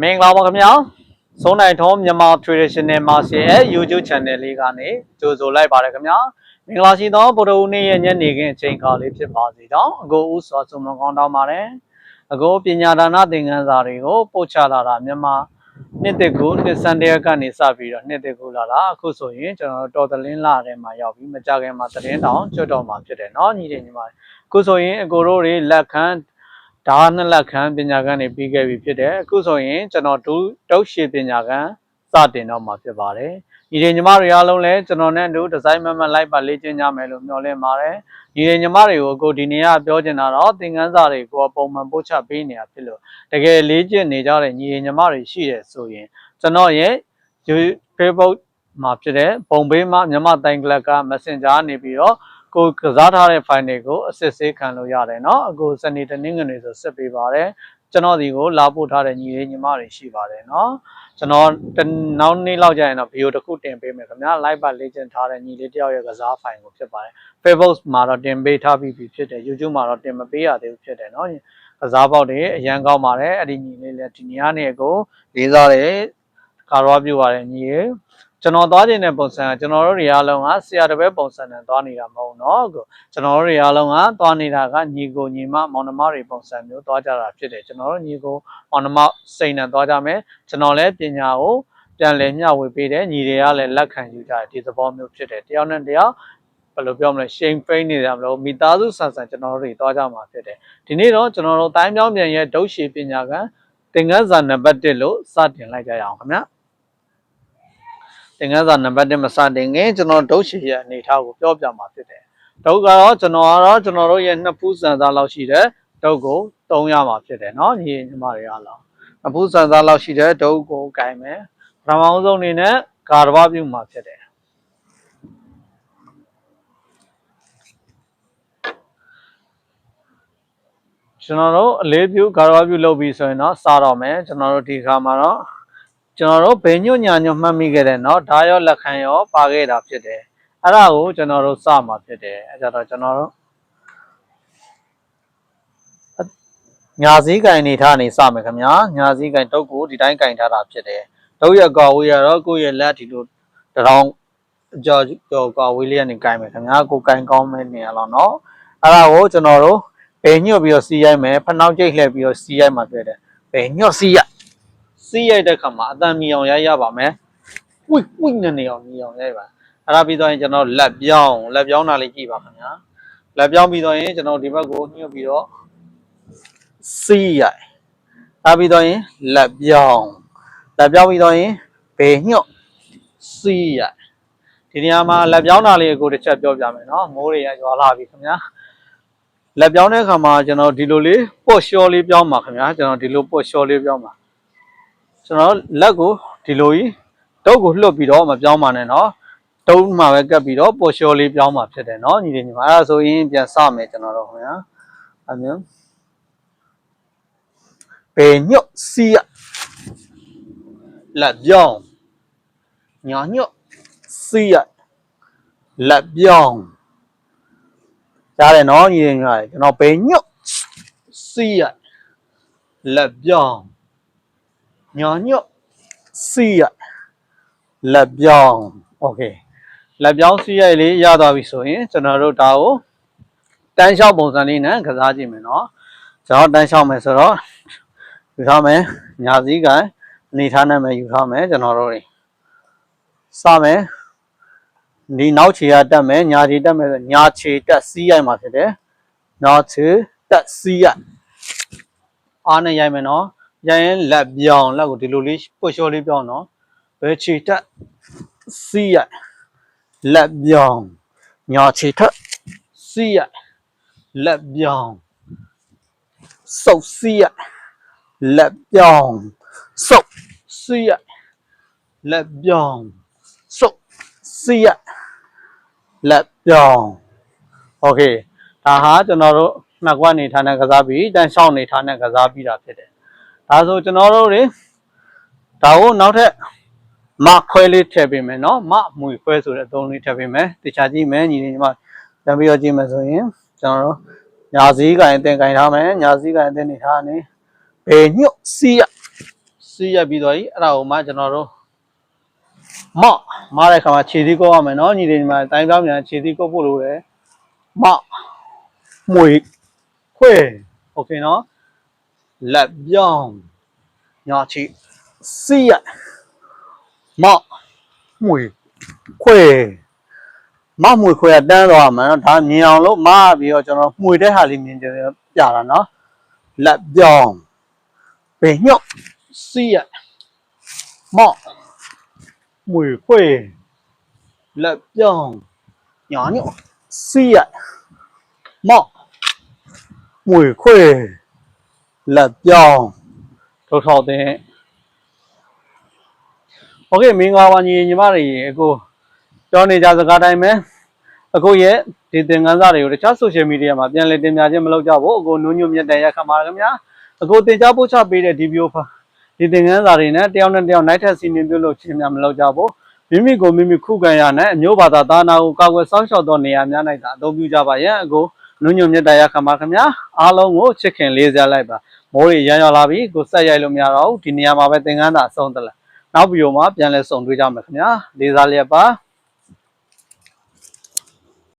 မင်္ဂလာပါခင်ဗျာစိုးနိုင်ထုံးမြန်မာ traditional martial ရဲ့ YouTube channel လေးကနေကြိုဆိုလိုက်ပါတယ်ခင်ဗျာမင်္ဂလာရှိသောဗုဒ္ဓဦးနေ့ရဲ့ညနေခင်းအချိန်ခါလေးဖြစ်ပါစေတော့အကိုဦးစွာစုံမကောင်းတောင်းပါတယ်အကိုပညာဒါနသင်ခန်းစာတွေကိုပို့ချလာတာမြန်မာနှစ်သက်ကိုနှစ်စံတရက်ကနေစပြီးတော့နှစ်သက်ကိုလာတာအခုဆိုရင်ကျွန်တော်တို့တော်သလင်းလာထဲမှာရောက်ပြီးမကြခင်မှာသတင်းတောင်ကျွတ်တော်မှာဖြစ်တယ်เนาะညီတွေညီမတွေအခုဆိုရင်အကိုတို့တွေလက်ခံ ဒါနှစ်လက်ခံပညာကန်းနေပြီးခဲ့ပြီဖြစ်တယ်အခုဆိုရင်ကျွန်တော်ဒုတုတ်ရှိပညာကန်းစတင်တော့မှာဖြစ်ပါတယ်ညီတွေညီမတွေအားလုံးလည်းကျွန်တော်နဲ့အတူဒီဇိုင်းမမတ်လိုက်ပါလေ့ကျင့်ကြမယ်လို့မျှော်လင့်ပါတယ်ညီတွေညီမတွေကိုအခုဒီနေ့ကပြောချင်တာတော့သင်ခန်းစာတွေကိုပုံမှန်ပို့ချပေးနေတာဖြစ်လို့တကယ်လေ့ကျင့်နေကြတဲ့ညီတွေညီမတွေရှိတယ်ဆိုရင်ကျွန်တော်ရဲ့ Facebook မှာဖြစ်တဲ့ပုံပေးမှာမြန်မာတိုင်းကလပ်က Messenger နေပြီးတော့ ကိုကစားထားတဲ့ file တွေကိုအစစ်ဆေးခံလို့ရတယ်เนาะအခုစနေတနင်္ဂနွေဆိုစစ်ပေးပါတယ်ကျွန်တော်ဒီကိုလာပို့ထားတဲ့ညီလေးညီမတွေရှိပါတယ်เนาะကျွန်တော်တနောက်နေ့လောက်ကျရင်တော့ဗီဒီယိုတစ်ခုတင်ပေးမယ်ခင်ဗျာ live ပါလေ့ကျင့်ထားတဲ့ညီလေးတယောက်ရဲ့ကစား file ကိုဖြစ်ပါတယ် Facebook မှာတော့တင်ပေးထားပြီးပြီဖြစ်တယ် YouTube မှာတော့တင်မပေးရသေးဘူးဖြစ်တယ်เนาะကစားပေါက်တွေအရန်ကောင်းပါတယ်အဲ့ဒီညီလေးလည်းဒီနေ့ကနေကိုလေးစားတယ်ကာရောပြပါတယ်ညီလေး ကျွန်တော်သွားခြင်းတဲ့ပုံစံကကျွန်တော်တို့တွေအားလုံးကဆရာတစ်ပည့်ပုံစံနဲ့သွားနေတာမဟုတ်တော့ကိုကျွန်တော်တို့တွေအားလုံးကသွားနေတာကညီကိုညီမမောင်နှမတွေပုံစံမျိုးသွားကြတာဖြစ်တယ်ကျွန်တော်တို့ညီကိုမောင်နှမစိတ်နဲ့သွားကြမယ်ကျွန်တော်လည်းပညာကိုပြန်လည်မျှဝေပေးတယ်ညီတွေကလည်းလက်ခံယူကြတယ်ဒီသဘောမျိုးဖြစ်တယ်တယောက်နဲ့တယောက်ဘယ်လိုပြောမလဲရှိန်ဖိနေကြမလို့မိသားစုဆန်ဆန်ကျွန်တော်တို့တွေသွားကြမှာဖြစ်တယ်ဒီနေ့တော့ကျွန်တော်တို့တိုင်းပြောင်းပြန်ရဲ့ဒုရှိပညာကသင်္ကန်းစာနံပါတ်1လို့စတင်လိုက်ကြရအောင်ခင်ဗျာ သင်္ကန်းစာနံပါတ်1မစတင်ခင်ကျွန်တော်ဒုရှိရဲ့အနေထားကိုပြောပြမှာဖြစ်တယ်ဒုကတော့ကျွန်တော်ကတော့ကျွန်တော်တို့ရဲ့နှစ်ဖူးစံသားလောက်ရှိတဲ့ဒုကိုသုံးရမှာဖြစ်တယ်เนาะညီညီမတွေအားလုံးနှစ်ဖူးစံသားလောက်ရှိတဲ့ဒုကိုကင်မယ်ပထမဆုံးအနေနဲ့ကာရဝပြုမှာဖြစ်တယ်ကျွန်တော်တို့အလေးပြုကာရဝပြုလုပ်ပြီးဆိုရင်တော့စားတော့မယ်ကျွန်တော်တို့ဒီခါမှာတော့ ကျွန်တော်တို့ဘယ်ညွညညမှတ်မိခဲ့တဲ့เนาะဒါရောလက်ခံရောပါခဲ့တာဖြစ်တယ်အဲ့ဒါကိုကျွန်တော်တို့စမှာဖြစ်တယ်အဲ့ကြတော့ကျွန်တော်တို့ညာစည်းကင်နေထားနေစမယ်ခင်ဗျာညာစည်းကင်တုတ်ကိုဒီတိုင်းကင်ထားတာဖြစ်တယ်တုတ်ရကောဝေးရတော့ကိုယ့်ရဲ့လက်ဒီလိုတရောင်းကြော်ကြော်ကောဝေးလေးကနေကင်မယ်ခင်ဗျာကိုကင်ကောင်းမဲ့နေရတော့เนาะအဲ့ဒါကိုကျွန်တော်တို့ဘယ်ညွတ်ပြီးတော့စီးရိုက်မယ်ဖနှောက်ကျိတ်လှည့်ပြီးတော့စီးရိုက်မှာဖြစ်တယ်ဘယ်ညွတ်စီးရ စီးရိုက်တဲ့ခါမှာအတန်မီအောင်ရိုက်ရပါမယ်ဝိဝိနဲ့နေအောင်မီအောင်ရိုက်ပါအဲ့ဒါပြီးတော့ရင်ကျွန်တော်လက်ပြောင်းလက်ပြောင်းတာလေးကြည့်ပါခင်ဗျာလက်ပြောင်းပြီးတော့ရင်ကျွန်တော်ဒီဘက်ကိုညှို့ပြီးတော့စီးရိုက်အဲ့ပြီးတော့ရင်လက်ပြောင်းလက်ပြောင်းပြီးတော့ရင်ဘယ်ညှို့စီးရိုက်ဒီနေရာမှာလက်ပြောင်းတာလေးကိုတစ်ချက်ပြောပြမယ်နော်မိုးတွေရရွာလာပြီခင်ဗျာလက်ပြောင်းတဲ့အခါမှာကျွန်တော်ဒီလိုလေးပေါ့လျှော်လေးပြောင်းပါခင်ဗျာကျွန်တော်ဒီလိုပေါ့လျှော်လေးပြောင်းပါ ကျွန်တော်လက်ကိုဒီလိုကြီးတုပ်ကိုလှုပ်ပြီးတော့မပြောင်းပါနဲ့နော်တုံးမှာပဲကပ်ပြီးတော့ပေါ်လျှော်လေးပြောင်းမှာဖြစ်တယ်နော်ညီလေးညီမအဲ့ဒါဆိုရင်ပြန်စမယ်ကျွန်တော်တို့ခင်ဗျာအမျိုးပေညွတ်စီရလက်ပြောင်းညာညွတ်စီရလက်ပြောင်းကြားတယ်နော်ညီလေးညီမတွေကျွန်တော်ပေညွတ်စီရလက်ပြောင်း ညာညွတ်စီရလက်ပြောင်းโอเคလက်ပြောင်းစီးရိုက်လေးရသွားပြီဆိုရင်ကျွန်တော်တို့ဒါကိုတန်းလျှောက်ပုံစံလေးနဲ့ကစားကြည့်မယ်เนาะကျွန်တော်တန်းလျှောက်မယ်ဆိုတော့ယူထားမယ်ညာစည်းကအနေထားနဲ့ပဲယူထားမယ်ကျွန်တော်တို့တွေစမယ်ဒီနောက်ခြေကတက်မယ်ညာခြေတက်မယ်ဆိုညာခြေတက်စီးရိုက်မှာဖြစ်တယ်နောက်ခြေတက်စီးရိုက်အားနဲ့ရိုက်မယ်เนาะ ရိုက်ရင်လက်ပြောင်းလက်ကိုဒီလိုလေးပွတ်လျှော်လေးပြောင်းเนาะဘယ်ခြေတက်စီးရိုက်လက်ပြောင်းညာခြေထက်စီးရလက်ပြောင်းစုပ်စီးရလက်ပြောင်းစုပ်စီးရလက်ပြောင်းစုပ်စီးရလက်ပြောင်းโอเคဒါဟာကျွန်တော်တို့နှစ်ကွက်နေထားတဲ့ကစားပြီးတန်ရှောင်းနေထားတဲ့ကစားပြီးတာဖြစ်တယ် ဒါဆိုကျွန်တော်တို့တွေဒါကိုနောက်ထပ် မခွဲလေးထည့်ပေးမယ်เนาะမမွေခွဲဆိုတဲ့အသုံးလေးထည့်ပေးမယ်တခြားကြည့်မယ်ညီလေးညီမပြန်ပြီးတော့ကြည့်မယ်ဆိုရင်ကျွန်တော်တို့ညာစည်းကင်အတင်ကင်ထားမယ်ညာစည်းကင်အတင်နေထားနေဘေညွတ်စီရစ စီးရက်ပြီးတော့ကြီးအဲ့ဒါကိုမှကျွန်တော်တို့မမတဲ့ခါမှာခြေသီးကုတ်ရမယ်နော်ညီလေးညီမတိုင်းပြောင်းမြန်ခြေသီးကုတ်ဖို့လိုတယ်မမွေခွေโอเคနော် လက်ပြောင်းညာချီစီးရက်မမွေခွေမမွေခွေကတန်းသွားမှာနော်ဒါမြင်အောင်လို့မပြီးတော့ကျွန်တော်မှွေတဲ့ဟာလေးမြင်ကြတယ်ပြတာနော်လက်ပြောင်းပင်ညော့စီးရက်မမွေခွေလက်ပြောင်းညာညော့စီးရက်မမွေခွေ လက်ပြောင်းထုတ်ထောက်တဲ့โอเคမင်္ဂလာပါညီညီမတွေအခုပြောနေကြစကားတိုင်းပဲအခုရဲ့ဒီသင်ခန်းစာတွေကိုတခြား social media မှာပြန်လည်တင်ပြခြင်းမလုပ်ကြဘူးအခုနုံညွတ်မြတ်တဲ့ရခမှာခင်ဗျာအခုတင် जा ပို့ချပေးတဲ့ဒီဗီဒီယိုဒီသင်ခန်းစာတွေနဲ့တယောက်နဲ့တယောက် night test စီမင်းပြုလုပ်ခြင်းများမလုပ်ကြဘူးမိမိကိုမိမိခုခံရနဲ့အမျိုးဘာသာသာနာကိုကာကွယ်စောင့်ရှောက်သောနေရာများ၌သာအသုံးပြုကြပါရဲ့အခု နုံညွတ်မြတ်တဲ့ရခမှာခင်ဗျာအားလုံးကိုချစ်ခင်လေးစားလိုက်ပါမိုးတွေရမ်းရောက်လာပြီကိုဆက်ရိုက်လို့မရတော့ဘူးဒီနေရာမှာပဲသင်ခန်းစာအဆုံးသလားနောက်ဗီဒီယိုမှာပြန်လည်ဆုံတွေ့ကြမယ်ခင်ဗျာလေးစားလျက်ပါ